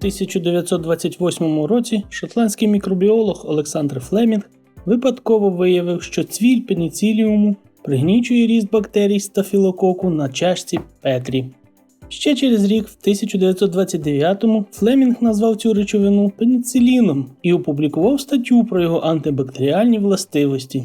1928 році шотландський мікробіолог Олександр Флемінг випадково виявив, що цвіль пеніциліуму пригнічує ріст бактерій стафілококу на чашці Петрі. Ще через рік, в 1929-му, Флемінг назвав цю речовину пеніциліном і опублікував статтю про його антибактеріальні властивості.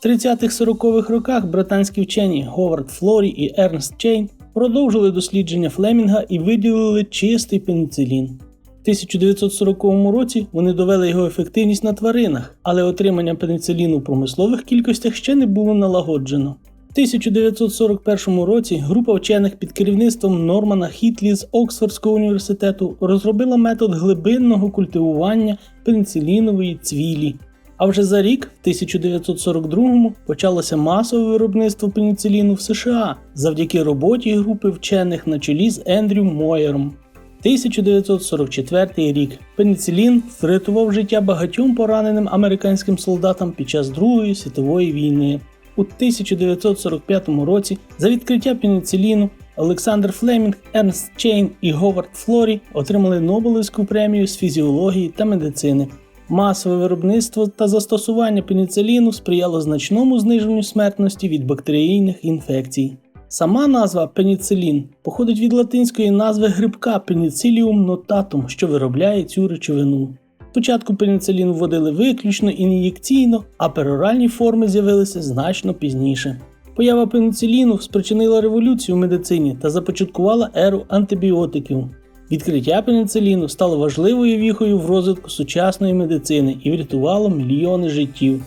В 30-40-х роках британські вчені Говард Флорі і Ернст Чейн продовжили дослідження Флемінга і виділили чистий пеніцилін. В 1940 році вони довели його ефективність на тваринах, але отримання пеніциліну в промислових кількостях ще не було налагоджено. В 1941 році група вчених під керівництвом Нормана Хітлі з Оксфордського університету розробила метод глибинного культивування пеніцилінової цвілі. А вже за рік, в 1942-му, почалося масове виробництво пеніциліну в США завдяки роботі групи вчених на чолі з Ендрю Мойером. 1944 рік пеніцилін врятував життя багатьом пораненим американським солдатам під час Другої світової війни. У 1945 році за відкриття пеніциліну Олександр Флемінг, Ернст Чейн і Говард Флорі отримали Нобелівську премію з фізіології та медицини. Масове виробництво та застосування пеніциліну сприяло значному зниженню смертності від бактеріїних інфекцій. Сама назва пеніцилін походить від латинської назви грибка Penicillium notatum, що виробляє цю речовину. Спочатку пеніцилін вводили виключно ін'єкційно, а пероральні форми з'явилися значно пізніше. Поява пеніциліну спричинила революцію в медицині та започаткувала еру антибіотиків. Відкриття пеніциліну стало важливою віхою в розвитку сучасної медицини і врятувало мільйони життів.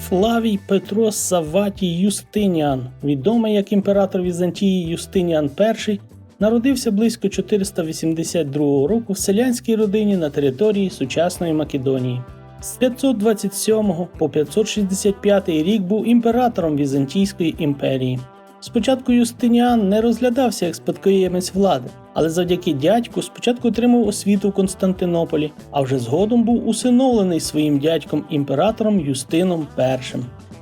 Флавій Петро Саватій Юстиніан, відомий як імператор Візантії Юстиніан І, народився близько 482 року в селянській родині на території сучасної Македонії. З 527 по 565 рік був імператором Візантійської імперії. Спочатку Юстиніан не розглядався як спадкоємець влади, але завдяки дядьку спочатку отримав освіту в Константинополі, а вже згодом був усиновлений своїм дядьком імператором Юстином І.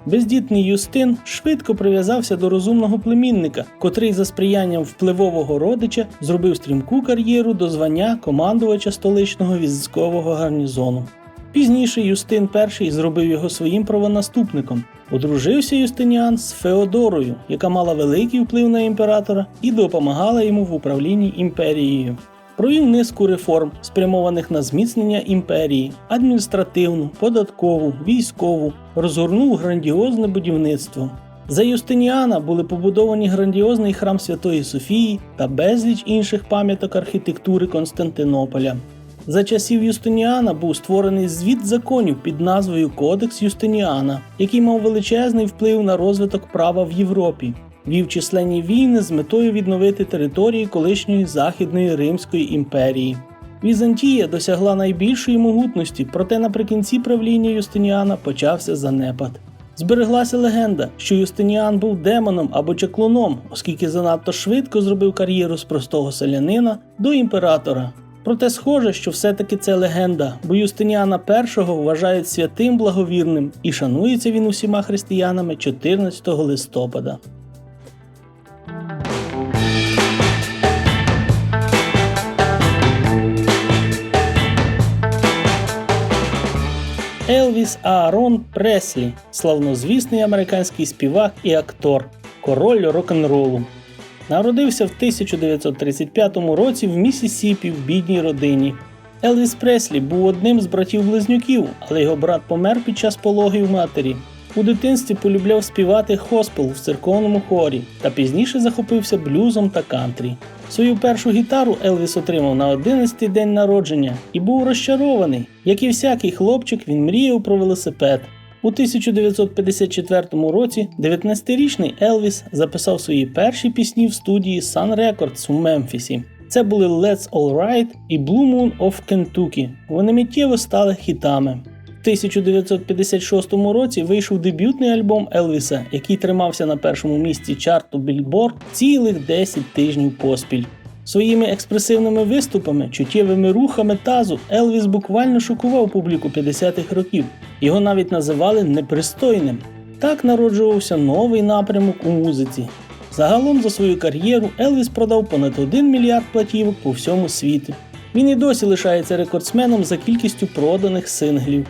Бездітний Юстин швидко прив'язався до розумного племінника, котрий за сприянням впливового родича зробив стрімку кар'єру до звання командувача столичного військового гарнізону. Пізніше Юстин І зробив його своїм правонаступником. Одружився Юстиніан з Феодорою, яка мала великий вплив на імператора і допомагала йому в управлінні імперією. Провів низку реформ, спрямованих на зміцнення імперії, адміністративну, податкову, військову, розгорнув грандіозне будівництво. За Юстиніана були побудовані грандіозний храм Святої Софії та безліч інших пам'яток архітектури Константинополя. За часів Юстиніана був створений звіт законів під назвою Кодекс Юстиніана, який мав величезний вплив на розвиток права в Європі. Вів численні війни з метою відновити території колишньої Західної Римської імперії. Візантія досягла найбільшої могутності, проте наприкінці правління Юстиніана почався занепад. Збереглася легенда, що Юстиніан був демоном або чаклуном, оскільки занадто швидко зробив кар'єру з простого селянина до імператора. Проте схоже, що все-таки це легенда, бо Юстиніана І вважають святим благовірним і шанується він усіма християнами 14 листопада. Елвіс Аарон Преслі, славнозвісний американський співак і актор, король рок-н-ролу. Народився в 1935 році в Місісіпі в бідній родині. Елвіс Преслі був одним з братів-близнюків, але його брат помер під час пологів матері. У дитинстві полюбляв співати хоспел в церковному хорі та пізніше захопився блюзом та кантрі. Свою першу гітару Елвіс отримав на 11-й день народження і був розчарований. Як і всякий хлопчик, він мріяв про велосипед. У 1954 році 19-річний Елвіс записав свої перші пісні в студії Sun Records у Мемфісі. Це були Let's All Right і Blue Moon of Kentucky. Вони миттєво стали хітами. В 1956 році вийшов дебютний альбом Елвіса, який тримався на першому місці чарту Billboard цілих 10 тижнів поспіль. Своїми експресивними виступами, чуттєвими рухами тазу Елвіс буквально шокував публіку 50-х років. Його навіть називали непристойним. Так народжувався новий напрямок у музиці. Загалом за свою кар'єру Елвіс продав понад 1 мільярд платівок по всьому світу. Він і досі лишається рекордсменом за кількістю проданих синглів.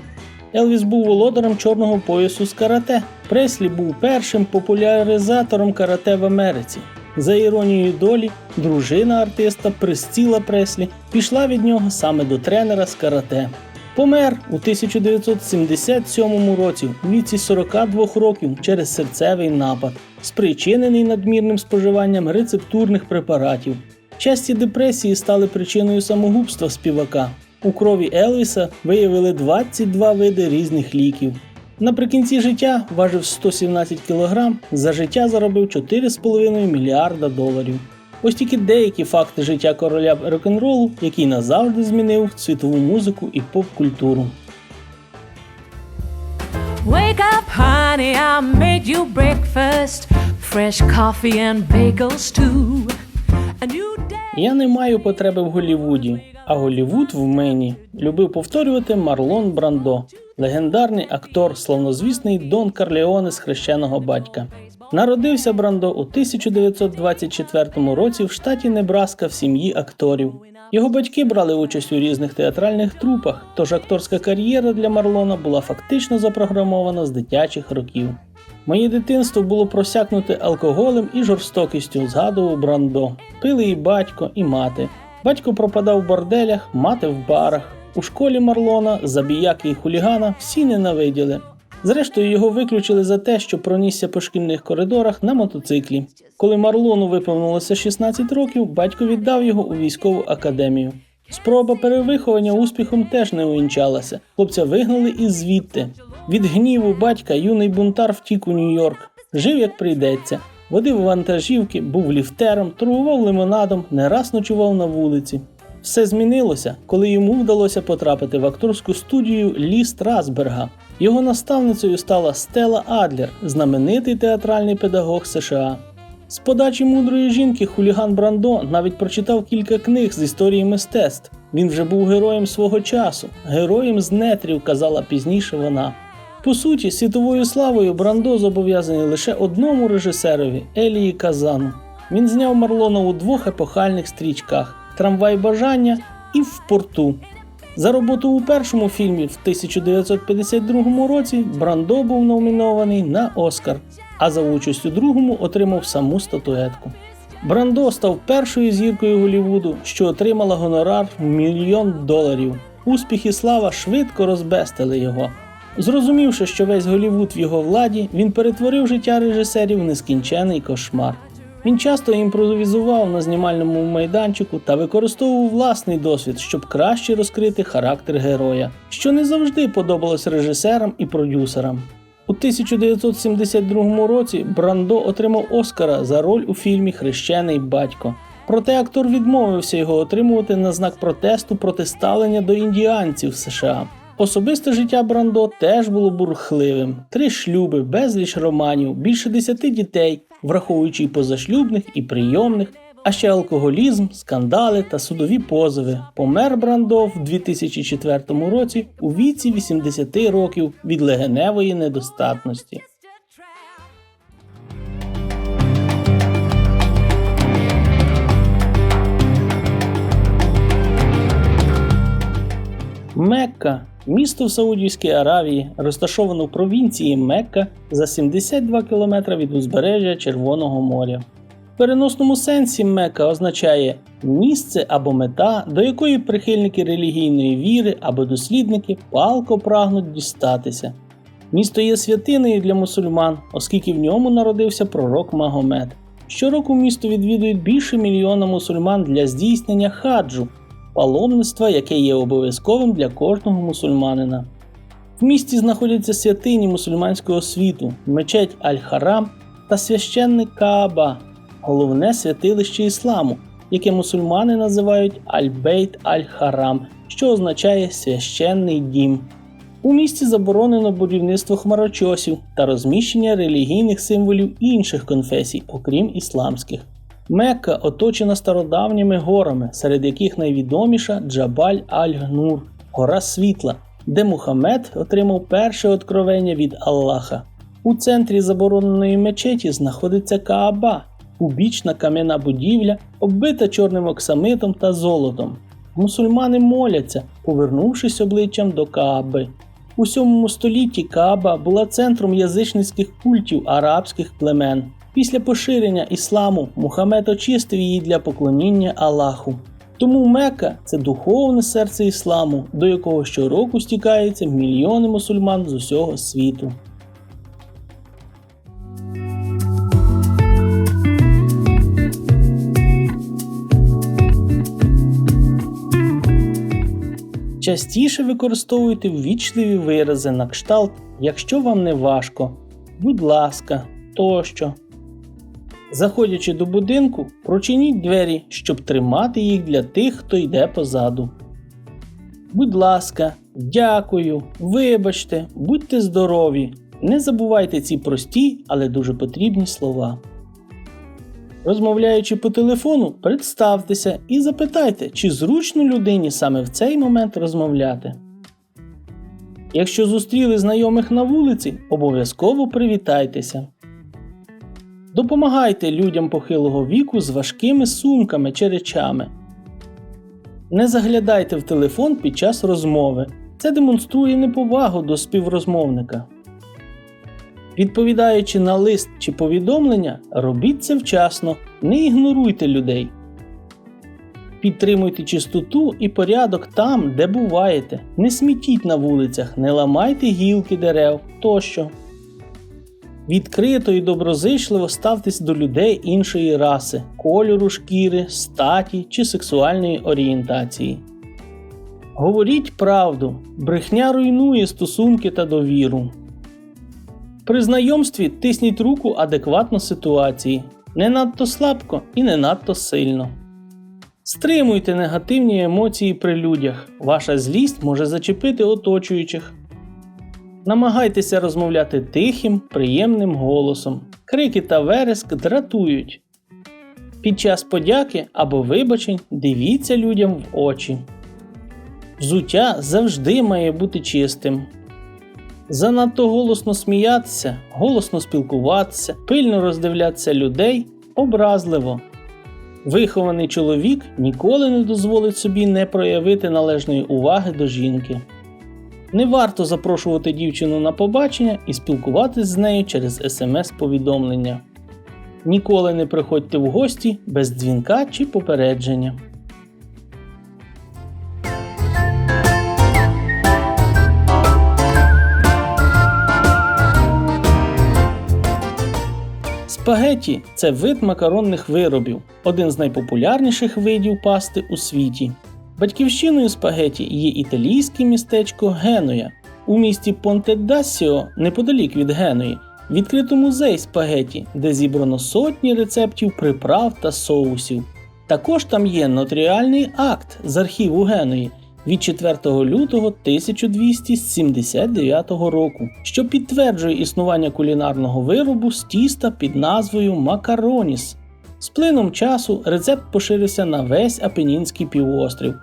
Елвіс був володарем чорного поясу з карате. Преслі був першим популяризатором карате в Америці. За іронією долі, дружина артиста Присціла Преслі пішла від нього саме до тренера з карате. Помер у 1977 році у віці 42 років через серцевий напад, спричинений надмірним споживанням рецептурних препаратів. Часті депресії стали причиною самогубства співака. У крові Елвіса виявили 22 види різних ліків. Наприкінці життя важив 117 кг, за життя заробив 4,5 мільярда доларів. Ось тільки деякі факти життя короля рок-н-ролу, який назавжди змінив світову музику і поп-культуру. Wake up, honey, I made you breakfast. Fresh coffee and bagels too. A new day. Я не маю потреби в Голлівуді, а Голлівуд в мені любив повторювати Марлон Брандо, легендарний актор, славнозвісний Дон Карлеоне з хрещеного батька. Народився Брандо у 1924 році в штаті Небраска в сім'ї акторів. Його батьки брали участь у різних театральних трупах, тож акторська кар'єра для Марлона була фактично запрограмована з дитячих років. Моє дитинство було просякнуте алкоголем і жорстокістю, згадував Брандо. Пили і батько, і мати. Батько пропадав в борделях, мати в барах. У школі Марлона, забіяки і хулігана всі ненавиділи. Зрештою, його виключили за те, що пронісся по шкільних коридорах на мотоциклі. Коли Марлону виповнилося 16 років, батько віддав його у військову академію. Спроба перевиховання успіхом теж не увінчалася. Хлопця вигнали із звідти. Від гніву батька юний бунтар втік у Нью-Йорк. Жив як прийдеться. Водив вантажівки, був ліфтером, торгував лимонадом, не раз ночував на вулиці. Все змінилося, коли йому вдалося потрапити в акторську студію Лі Страсберга. Його наставницею стала Стела Адлер, знаменитий театральний педагог США. З подачі мудрої жінки хуліган Брандо навіть прочитав кілька книг з історії мистецтв. Він вже був героєм свого часу, героєм з нетрів, казала пізніше вона. По суті, світовою славою Брандо зобов'язаний лише одному режисерові Елії Казану. Він зняв Марлона у двох епохальних стрічках Трамвай бажання і в порту. За роботу у першому фільмі в 1952 році Брандо був номінований на Оскар, а за участь у другому отримав саму статуетку. Брандо став першою зіркою Голлівуду, що отримала гонорар в мільйон доларів. Успіх і слава швидко розбестили його. Зрозумівши, що весь Голлівуд в його владі, він перетворив життя режисерів в нескінчений кошмар. Він часто імпровізував на знімальному майданчику та використовував власний досвід, щоб краще розкрити характер героя, що не завжди подобалось режисерам і продюсерам. У 1972 році Брандо отримав Оскара за роль у фільмі Хрещений батько. Проте актор відмовився його отримувати на знак протесту проти ставлення до індіанців США. Особисте життя Брандо теж було бурхливим: три шлюби, безліч романів, більше десяти дітей, враховуючи й позашлюбних і прийомних, а ще алкоголізм, скандали та судові позови. Помер Брандо в 2004 році у віці 80 років від легеневої недостатності. Мекка місто в Саудівській Аравії, розташоване в провінції Мекка за 72 км від узбережжя Червоного моря. В переносному сенсі Мекка означає місце або мета, до якої прихильники релігійної віри або дослідники палко прагнуть дістатися. Місто є святиною для мусульман, оскільки в ньому народився пророк Магомед. Щороку місто відвідують більше мільйона мусульман для здійснення хаджу, паломництва, яке є обов'язковим для кожного мусульманина. В місті знаходяться святині мусульманського світу, мечеть Аль-Харам та священник Кааба, головне святилище ісламу, яке мусульмани називають Аль-Бейт Аль-Харам, що означає священний дім. У місті заборонено будівництво хмарочосів та розміщення релігійних символів інших конфесій, окрім ісламських. Мекка оточена стародавніми горами, серед яких найвідоміша Джабаль Аль-Гнур, гора світла, де Мухаммед отримав перше откровення від Аллаха. У центрі забороненої мечеті знаходиться Кааба, кубічна кам'яна будівля, оббита чорним оксамитом та золотом. Мусульмани моляться, повернувшись обличчям до Кааби. У 7 столітті Кааба була центром язичницьких культів арабських племен. Після поширення ісламу Мухаммед очистив її для поклоніння Аллаху. Тому Мекка це духовне серце ісламу, до якого щороку стікаються мільйони мусульман з усього світу. Частіше використовуйте ввічливі вирази на кшталт, якщо вам не важко, будь ласка, тощо. Заходячи до будинку, прочиніть двері, щоб тримати їх для тих, хто йде позаду. Будь ласка, дякую, вибачте, будьте здорові. Не забувайте ці прості, але дуже потрібні слова. Розмовляючи по телефону, представтеся і запитайте, чи зручно людині саме в цей момент розмовляти. Якщо зустріли знайомих на вулиці, обов'язково привітайтеся. Допомагайте людям похилого віку з важкими сумками чи речами. Не заглядайте в телефон під час розмови. Це демонструє неповагу до співрозмовника. Відповідаючи на лист чи повідомлення, робіть це вчасно, не ігноруйте людей. Підтримуйте чистоту і порядок там, де буваєте. Не смітіть на вулицях, не ламайте гілки дерев тощо. Відкрито і доброзичливо ставтесь до людей іншої раси, кольору шкіри, статі чи сексуальної орієнтації. Говоріть правду, брехня руйнує стосунки та довіру. При знайомстві тисніть руку адекватно ситуації, не надто слабко і не надто сильно. Стримуйте негативні емоції при людях, ваша злість може зачепити оточуючих. Намагайтеся розмовляти тихим, приємним голосом. Крики та вереск дратують. Під час подяки або вибачень дивіться людям в очі. Взуття завжди має бути чистим. Занадто голосно сміятися, голосно спілкуватися, пильно роздивлятися людей образливо. Вихований чоловік ніколи не дозволить собі не проявити належної уваги до жінки. Не варто запрошувати дівчину на побачення і спілкуватись з нею через смс-повідомлення. Ніколи не приходьте в гості без дзвінка чи попередження. Спагеті це вид макаронних виробів, один з найпопулярніших видів пасти у світі. Батьківщиною спагеті є італійське містечко Генуя. У місті Понте-Дассіо, неподалік від Геної, відкрито музей спагеті, де зібрано сотні рецептів приправ та соусів. Також там є нотаріальний акт з архіву Геної від 4 лютого 1279 року, що підтверджує існування кулінарного виробу з тіста під назвою Макароніс. З плином часу рецепт поширився на весь Апенінський півострів,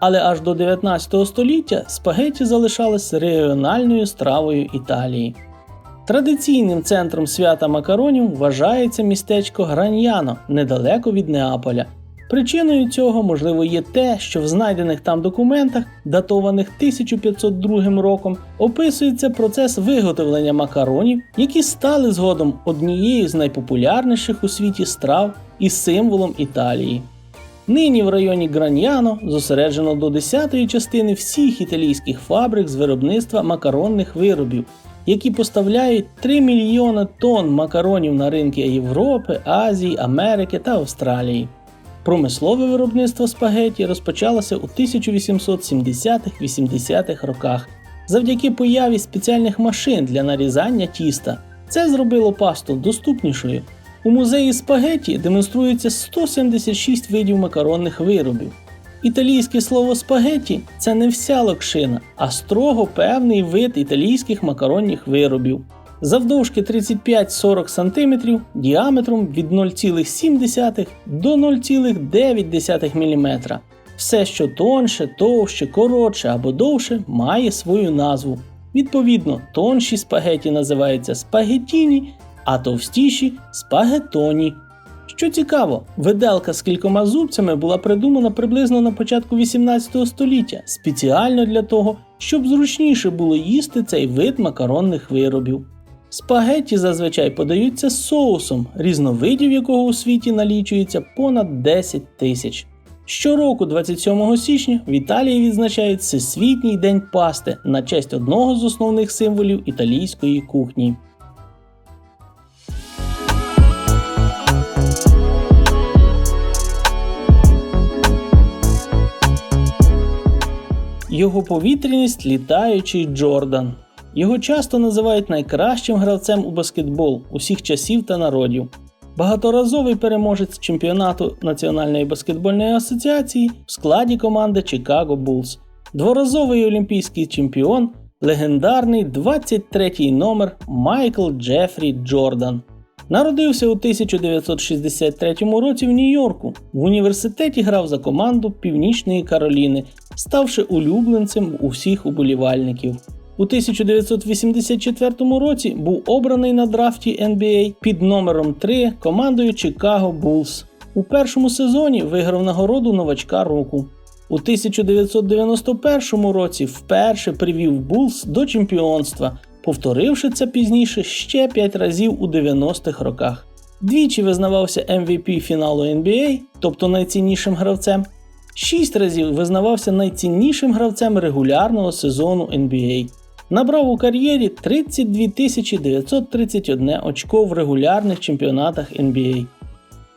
але аж до 19 століття спагеті залишались регіональною стравою Італії. Традиційним центром свята макаронів вважається містечко Граньяно недалеко від Неаполя. Причиною цього, можливо, є те, що в знайдених там документах, датованих 1502 роком, описується процес виготовлення макаронів, які стали згодом однією з найпопулярніших у світі страв і символом Італії. Нині в районі Граньяно зосереджено до 10-ї частини всіх італійських фабрик з виробництва макаронних виробів, які поставляють 3 мільйони тонн макаронів на ринки Європи, Азії, Америки та Австралії. Промислове виробництво спагеті розпочалося у 1870-80-х роках завдяки появі спеціальних машин для нарізання тіста. Це зробило пасту доступнішою. У музеї спагеті демонструється 176 видів макаронних виробів. Італійське слово спагеті це не вся локшина, а строго певний вид італійських макаронних виробів. Завдовжки 35-40 см, діаметром від 0,7 до 0,9 мм. Все, що тонше, товще, коротше або довше, має свою назву. Відповідно, тонші спагеті називаються спагетіні, а товстіші спагетоні. Що цікаво, виделка з кількома зубцями була придумана приблизно на початку 18 століття спеціально для того, щоб зручніше було їсти цей вид макаронних виробів. Спагетті зазвичай подаються з соусом, різновидів якого у світі налічується понад 10 тисяч. Щороку, 27 січня, в Італії відзначають Всесвітній день пасти на честь одного з основних символів італійської кухні. Його повітряність літаючий Джордан. Його часто називають найкращим гравцем у баскетбол усіх часів та народів. Багаторазовий переможець чемпіонату Національної баскетбольної асоціації в складі команди Чикаго Булls, дворазовий олімпійський чемпіон, легендарний 23-й номер Майкл Джефрі Джордан. Народився у 1963 році в Нью-Йорку. В університеті грав за команду Північної Кароліни, ставши улюбленцем у всіх уболівальників. У 1984 році був обраний на драфті NBA під номером 3 командою Chicago Bulls. У першому сезоні виграв нагороду новачка року. У 1991 році вперше привів Булls до чемпіонства, повторивши це пізніше ще 5 разів у 90-х роках. Двічі визнавався MVP фіналу NBA, тобто найціннішим гравцем. Шість разів визнавався найціннішим гравцем регулярного сезону NBA. Набрав у кар'єрі 32 931 очко в регулярних чемпіонатах NBA.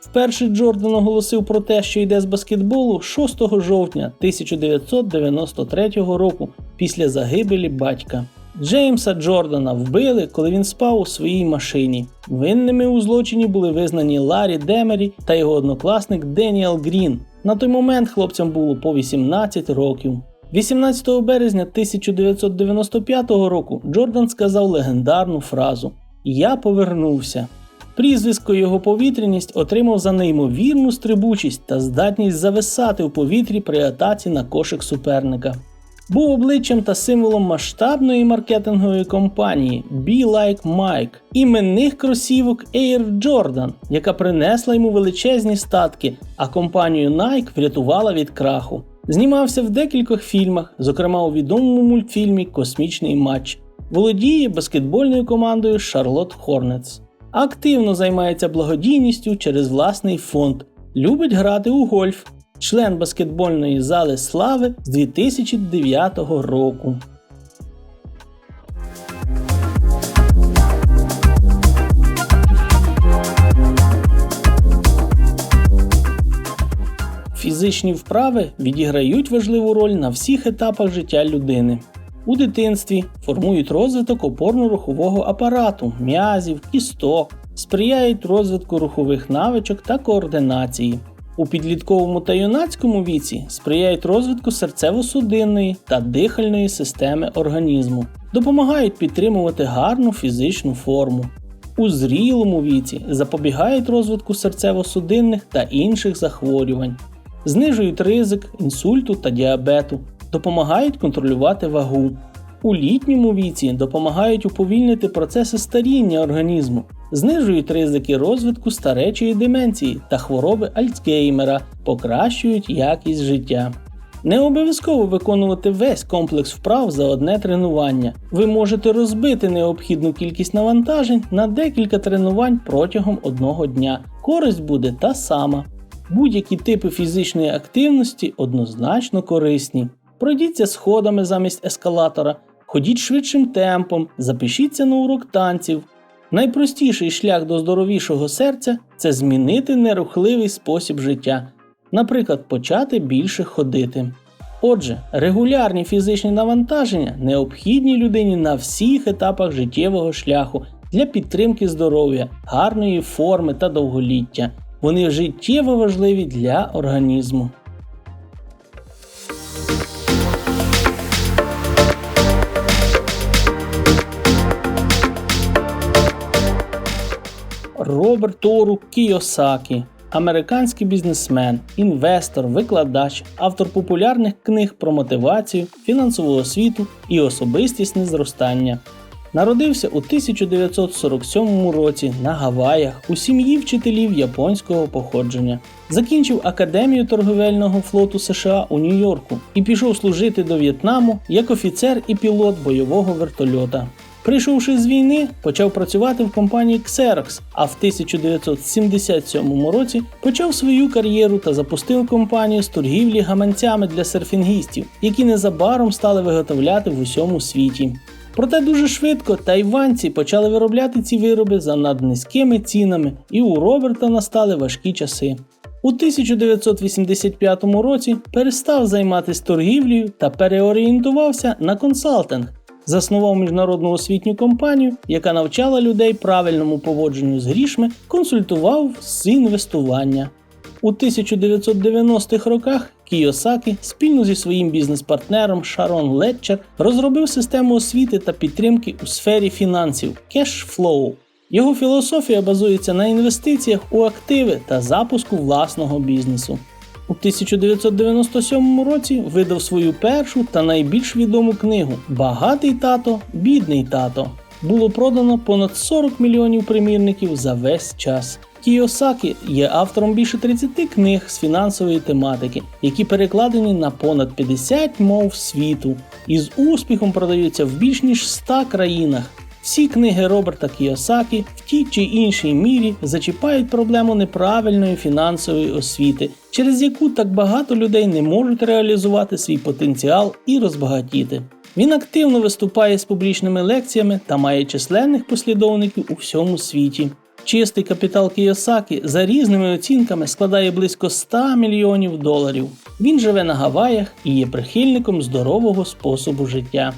Вперше Джордан оголосив про те, що йде з баскетболу 6 жовтня 1993 року після загибелі батька. Джеймса Джордана вбили, коли він спав у своїй машині. Винними у злочині були визнані Ларі Демері та його однокласник Деніел Грін. На той момент хлопцям було по 18 років. 18 березня 1995 року Джордан сказав легендарну фразу Я повернувся. Прізвисько його повітряність отримав за неймовірну стрибучість та здатність зависати у повітрі при атаці на кошик суперника. Був обличчям та символом масштабної маркетингової компанії Be Like Mike, іменних кросівок Air Jordan, яка принесла йому величезні статки, а компанію Nike врятувала від краху. Знімався в декількох фільмах, зокрема у відомому мультфільмі Космічний матч. Володіє баскетбольною командою Шарлот Хорнетс. Активно займається благодійністю через власний фонд. Любить грати у гольф. Член баскетбольної зали Слави з 2009 року. Фізичні вправи відіграють важливу роль на всіх етапах життя людини. У дитинстві формують розвиток опорно-рухового апарату, м'язів, кісток, сприяють розвитку рухових навичок та координації. У підлітковому та юнацькому віці сприяють розвитку серцево-судинної та дихальної системи організму, допомагають підтримувати гарну фізичну форму. У зрілому віці запобігають розвитку серцево-судинних та інших захворювань, знижують ризик інсульту та діабету, допомагають контролювати вагу. У літньому віці допомагають уповільнити процеси старіння організму, знижують ризики розвитку старечої деменції та хвороби Альцгеймера, покращують якість життя. Не обов'язково виконувати весь комплекс вправ за одне тренування. Ви можете розбити необхідну кількість навантажень на декілька тренувань протягом одного дня. Користь буде та сама. Будь-які типи фізичної активності однозначно корисні. Пройдіться сходами замість ескалатора, ходіть швидшим темпом, запишіться на урок танців. Найпростіший шлях до здоровішого серця це змінити нерухливий спосіб життя, наприклад, почати більше ходити. Отже, регулярні фізичні навантаження необхідні людині на всіх етапах життєвого шляху для підтримки здоров'я, гарної форми та довголіття. Вони життєво важливі для організму. Роберт Тору Кійосакі, американський бізнесмен, інвестор, викладач, автор популярних книг про мотивацію, фінансову освіту і особистісне зростання. Народився у 1947 році на Гаваях у сім'ї вчителів японського походження. Закінчив Академію торговельного флоту США у Нью-Йорку і пішов служити до В'єтнаму як офіцер і пілот бойового вертольота. Прийшовши з війни, почав працювати в компанії Xerox, а в 1977 році почав свою кар'єру та запустив компанію з торгівлі гаманцями для серфінгістів, які незабаром стали виготовляти в усьому світі. Проте дуже швидко тайванці почали виробляти ці вироби за наднизькими цінами, і у Роберта настали важкі часи. У 1985 році перестав займатися торгівлею та переорієнтувався на консалтинг. Заснував міжнародну освітню компанію, яка навчала людей правильному поводженню з грішми, консультував з інвестування. У 1990-х роках Кійосакі спільно зі своїм бізнес-партнером Шарон Летчер розробив систему освіти та підтримки у сфері фінансів Flow. Його філософія базується на інвестиціях у активи та запуску власного бізнесу. У 1997 році видав свою першу та найбільш відому книгу Багатий тато, бідний тато. Було продано понад 40 мільйонів примірників за весь час. Кіосакі є автором більше 30 книг з фінансової тематики, які перекладені на понад 50 мов світу і з успіхом продаються в більш ніж 100 країнах. Всі книги Роберта Кіосакі в тій чи іншій мірі зачіпають проблему неправильної фінансової освіти, через яку так багато людей не можуть реалізувати свій потенціал і розбагатіти. Він активно виступає з публічними лекціями та має численних послідовників у всьому світі. Чистий капітал Кіосакі за різними оцінками складає близько 100 мільйонів доларів. Він живе на Гаваях і є прихильником здорового способу життя.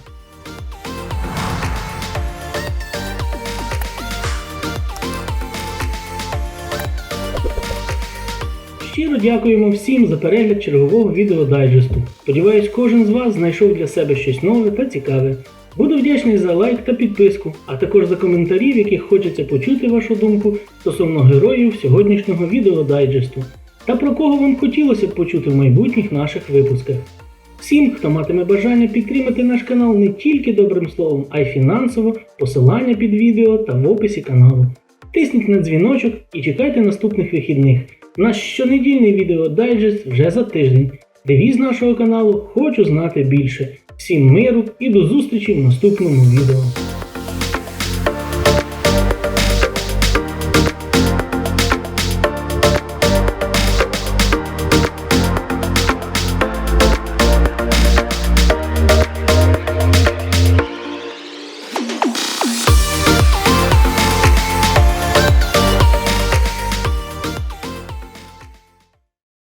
Щиро дякуємо всім за перегляд чергового відеодайджесту. Сподіваюсь, кожен з вас знайшов для себе щось нове та цікаве. Буду вдячний за лайк та підписку, а також за коментарі, в яких хочеться почути вашу думку стосовно героїв сьогоднішнього відеодайджесту та про кого вам хотілося б почути в майбутніх наших випусках. Всім, хто матиме бажання підтримати наш канал не тільки добрим словом, а й фінансово, посилання під відео та в описі каналу. Тисніть на дзвіночок і чекайте наступних вихідних. Наш щонедільний відеодайджест вже за тиждень. Девіз нашого каналу Хочу знати більше. Всім миру і до зустрічі в наступному відео.